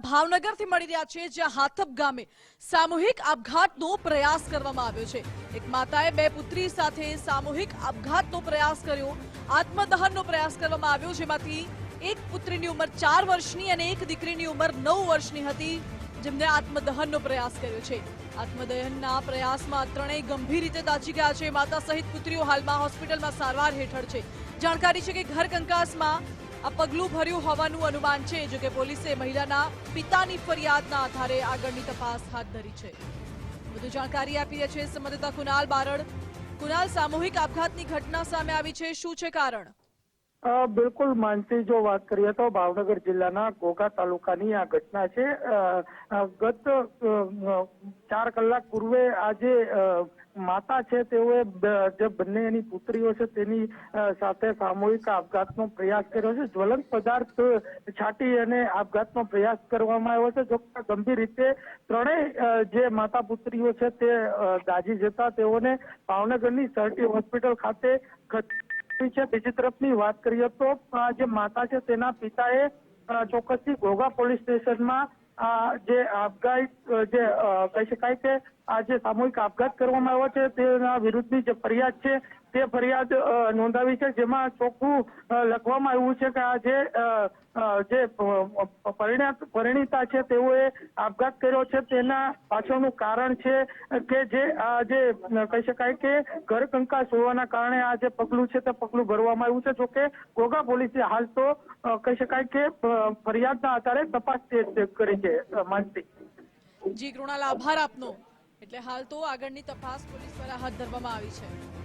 ભાવનગરથી મળી રહ્યા છે જ્યાં હાથપ ગામે સામૂહિક આપઘાતનો પ્રયાસ કરવામાં આવ્યો છે. એક માતાએ બે પુત્રી સાથે સામૂહિક આપઘાતનો પ્રયાસ કર્યો. આત્મદહનનો પ્રયાસ કરવામાં આવ્યો, જેમાંથી એક પુત્રીની ઉંમર ચાર વર્ષની અને એક દીકરીની ઉંમર નવ વર્ષની હતી. જેમને આત્મદહનનો પ્રયાસ કર્યો છે. આત્મદહનના પ્રયાસમાં ત્રણેય ગંભીર રીતે દાઝી ગયા છે. માતા સહિત પુત્રીઓ હાલમાં હોસ્પિટલમાં સારવાર હેઠળ છે. જાણકારી છે કે ઘર કંકાસમાં આ પગલું ભર્યું હોવાનું અનુમાન છે જોકે પોલીસે મહિલાના પિતાની ફરિયાદના આધારે આગળની તપાસ હાથ ધરી છે. વધુ જાણકારી આપી રહ્યા છે સંવાદદાતા કુનાલ બારડ. કુનાલ સામૂહિક આપઘાતની ઘટના સામે આવી છે. શું છે કારણ? બિલકુલ માનસી, જો વાત કરીએ તો ભાવનગર જિલ્લાના ઘોઘા તાલુકાની આ ઘટના છે. ગત ચાર કલાક પૂર્વે આજે માતા છે તેઓએ જે બંને એની પુત્રીઓ છે તેની સાથે સામૂહિક આપઘાતનો પ્રયાસ કર્યો છે. જ્વલંત પદાર્થ છાટી અને આપઘાતનો પ્રયાસ કરવામાં આવ્યો છે જો ગંભીર રીતે ત્રણેય જે માતા પુત્રીઓ છે તે અ, જતા તેઓને ભાવનગરની સરટી હોસ્પિટલ ખાતે છે. બીજી તરફની વાત કરીએ તો જે માતા છે તેના પિતાએ ચોક્કસથી ઘોઘા પોલીસ સ્ટેશનમાં જે આપઘાત, જે કહી શકાય કે આ જે સામૂહિક આપઘાત કરવામાં આવ્યો છે, તેના વિરુદ્ધની જે ફરિયાદ છે, તે ફરિયાદ નોંધાવી છે, જેમાં ચોખ્ખું લખવામાં આવ્યું છે કે આ જે જે પરિણીતા છે, તેઓએ આપઘાત કર્યો છે, તેના પાછળનું કારણ છે કે જે આ જે કહી શકાય કે ઘર કંકાસ હોવાના કારણે આ જે પગલું છે, તે પગલું ભરવામાં આવ્યું છે. જોકે ઘોઘા પોલીસે હાલ તો કહી શકાય કે ફરિયાદના આધારે તપાસ કરી છે. અ, માનસી જી કૃણાલ આભાર આપનો. એટલે હાલ તો આગળની તપાસ પોલીસ દ્વારા હાથ ધરવામાં આવી છે.